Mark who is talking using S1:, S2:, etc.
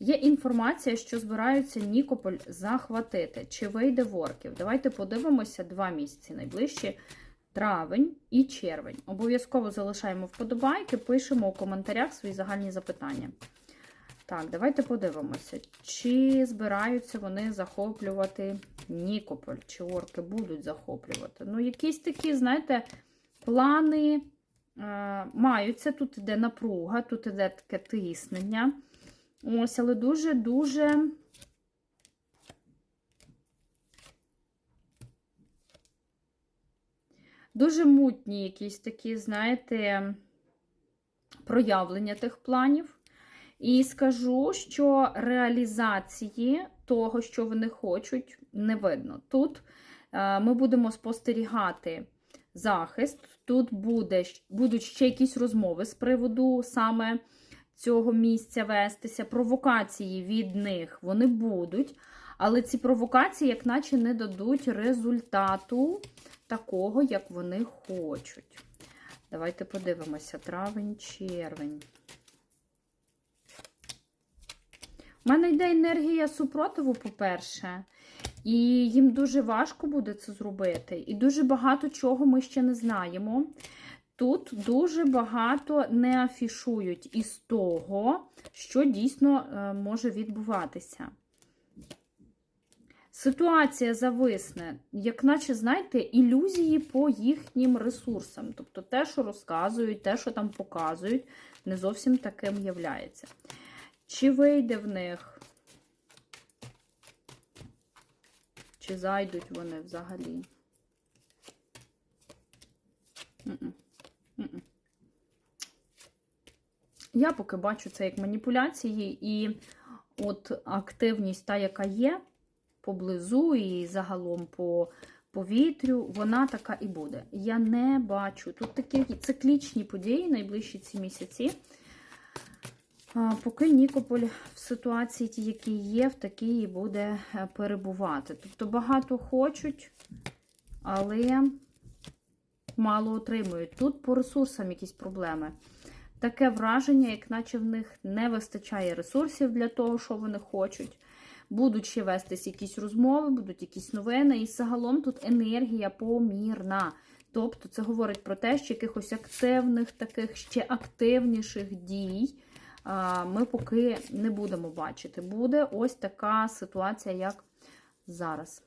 S1: Є інформація, що збираються Нікополь захватити. Чи вийде в орків? Давайте подивимося два місяці найближчі. Травень і червень. Обов'язково залишаємо вподобайки, пишемо у коментарях свої загальні запитання. Так, давайте подивимося, чи збираються вони захоплювати Нікополь, чи орки будуть захоплювати. Ну, якісь такі, знаєте, плани е, маються. Тут іде напруга, тут іде таке тиснення. Ось, але дуже-дуже. Дуже мутні якісь такі, знаєте, проявлення тих планів. І скажу, що реалізації того, що вони хочуть, не видно. Тут е, ми будемо спостерігати захист, тут буде, будуть ще якісь розмови з приводу саме цього місця вестися. Провокації від них вони будуть, але ці провокації, як наче, не дадуть результату такого, як вони хочуть. Давайте подивимося: травень, червень. У мене йде енергія супротиву, по-перше, і їм дуже важко буде це зробити. І дуже багато чого ми ще не знаємо. Тут дуже багато не афішують із того, що дійсно е, може відбуватися. Ситуація зависне, як наче, знаєте, ілюзії по їхнім ресурсам. Тобто те, що розказують, те, що там показують, не зовсім таким являється. Чи вийде в них? Чи зайдуть вони взагалі? М-м. М-м. Я поки бачу це як маніпуляції, і от активність, та, яка є поблизу, і загалом по повітрю, вона така і буде. Я не бачу. Тут такі циклічні події найближчі ці місяці. Поки Нікополь в ситуації, ті, які є, в такій буде е, перебувати. Тобто багато хочуть, але мало отримують. Тут по ресурсам якісь проблеми. Таке враження, як наче в них не вистачає ресурсів для того, що вони хочуть. Будуть ще вестись якісь розмови, будуть якісь новини, і загалом тут енергія помірна. Тобто, це говорить про те, що якихось активних, таких ще активніших дій ми поки не будемо бачити. Буде ось така ситуація, як зараз.